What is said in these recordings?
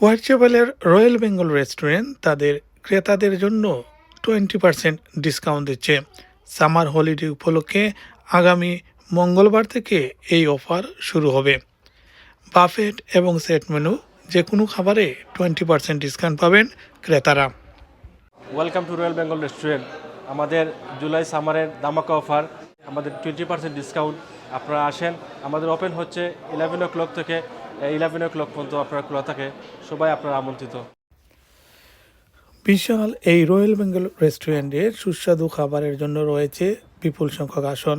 White চ্যাপেলের royal Bengal restaurant তাদের ক্রেতাদের জন্য টোয়েন্টি পার্সেন্ট ডিসকাউন্ট দিচ্ছে। সামার হলিডে উপলক্ষে আগামী মঙ্গলবার থেকে এই অফার শুরু হবে। বাফেট এবং সেট মেনু যে কোনো খাবারে টোয়েন্টি পার্সেন্ট ডিসকাউন্ট পাবেন ক্রেতারা। Welcome to Royal Bengal restaurant. আমাদের জুলাই সামারের দামাকা অফার, আমাদের টোয়েন্টি পার্সেন্ট ডিসকাউন্ট। আপনারা আসেন, আমাদের ওপেন হচ্ছে ইলেভেন ও ক্লক থেকে ইলেভেন ও ক্লক পর্যন্ত আপনারা খোলা থাকে, সবাই আপনারা আমন্ত্রিত। বিশাল এই রয়্যাল বেঙ্গল রেস্টুরেন্টের সুস্বাদু খাবারের জন্য রয়েছে বিপুল সংখ্যক আসন।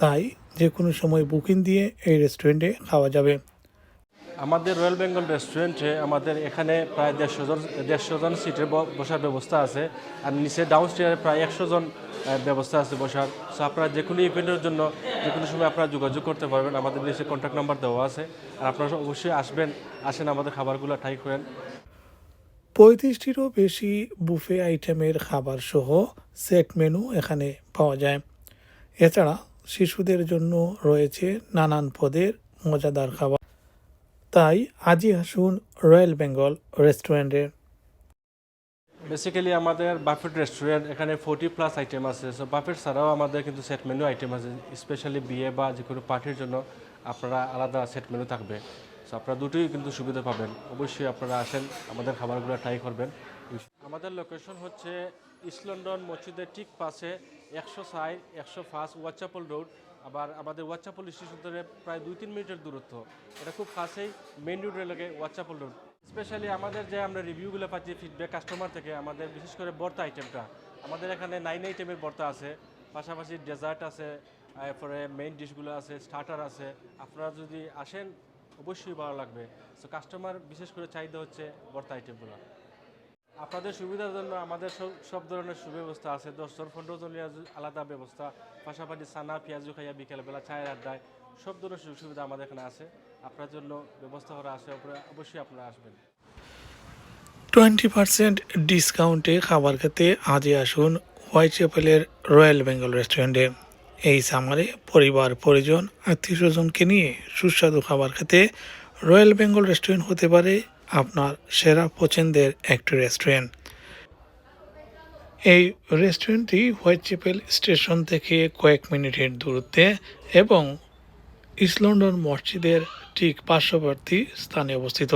তাই যে কোনো সময় বুকিং দিয়ে এই রেস্টুরেন্টে খাওয়া যাবে। আমাদের রয়্যাল বেঙ্গল রেস্টুরেন্টে আমাদের এখানে প্রায় দেড়শো জন দেড়শো জন সিটের বসার ব্যবস্থা আছে। আর নিচে ডাউন স্টেয়ারে প্রায় একশো জন ব্যবস্থা আছে বসার। সো আপনারা যে কোনো ইভেন্টের জন্য যে কোনো সময় আপনারা যোগাযোগ করতে পারবেন। আমাদের নিচে কন্ট্যাক্ট নাম্বার দেওয়া আছে। আর আপনারা অবশ্যই আসবেন, আসেন আমাদের খাবারগুলো ট্রাই করেন। পঁয়ত্রিশটিরও বেশি বুফে আইটেমের খাবার সহ সেট মেনু এখানে পাওয়া যায়। এছাড়া শিশুদের জন্য রয়েছে নানান পদের মজাদার খাবার। তাই আজই আসুন রয়্যাল বেঙ্গল রেস্টুরেন্টে। বেসিক্যালি আমাদের বাফেট রেস্টুরেন্ট এখানে ফোর্টি প্লাস আইটেম আছে। সো বাফেট ছাড়াও আমাদের কিন্তু সেট মেনু আইটেম আছে স্পেশালি বিয়ে বা যে কোনো পার্টির জন্য আপনারা আলাদা সেট মেনু থাকবে। সো আপনারা দুটোই কিন্তু সুবিধা পাবেন। অবশ্যই আপনারা আসেন, আমাদের খাবারগুলো ট্রাই করবেন। আমাদের লোকেশন হচ্ছে ইস্ট লন্ডন মসজিদের ঠিক পাশে একশো সাই একশো ফার্স্ট ওয়াচাপল রোড আবার আমাদের ওয়াচাপল স্টেশন থেকে প্রায় দুই তিন মিনিটের দূরত্ব। এটা খুব কাছেই মেইন রোডের লাগে ওয়াচাপল রোড স্পেশালি আমাদের যে আমরা রিভিউগুলো পাচ্ছি ফিডব্যাক কাস্টমার থেকে, আমাদের বিশেষ করে বর্তা আইটেমটা আমাদের এখানে নাইন আইটেমের বর্তা আছে। পাশাপাশি ডেজার্ট আছে, এরপরে মেইন ডিশগুলো আছে স্টার্টার আছে। আপনারা যদি আসেন, অবশ্যই ভালো লাগবে। সো কাস্টমার বিশেষ করে চাহিদা হচ্ছে বর্তা আইটেমগুলো আপনাদের সুবিধার জন্য আমাদের সব ধরনের সুব্যবস্থা আছে। দশজন পনেরো জনের আলাদা ব্যবস্থা। পাশাপাশি সানা পেঁয়াজু খাইয়া বিকেলবেলা চায়ের আড্ডায় সব ধরনের সুযোগ সুবিধা আমাদের এখানে আছে। আপনার জন্য ব্যবস্থা করা আছে অবশ্যই আপনারা আসবেন। টোয়েন্টি পার্সেন্ট ডিসকাউন্টে খাবার খেতে আজই আসুন হোয়াইট চ্যাপেলের রয়্যাল বেঙ্গল রেস্টুরেন্টে। এই সামারে পরিবার, পরিজন, আত্মীয় স্বজনকে নিয়ে সুস্বাদু খাবার খেতে রয়্যাল বেঙ্গল রেস্টুরেন্ট হতে পারে আপনার সেরা পছন্দের একটি রেস্টুরেন্ট এই রেস্টুরেন্টটি হোয়াইট চ্যাপেল স্টেশন থেকে কয়েক মিনিটের দূরত্বে এবং ইস্ট লন্ডন মসজিদের ঠিক পার্শ্ববর্তী স্থানে অবস্থিত।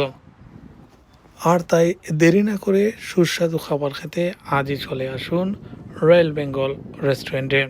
আর তাই দেরি না করে সুস্বাদু খাবার খেতে আজই চলে আসুন রয়্যাল বেঙ্গল রেস্টুরেন্টে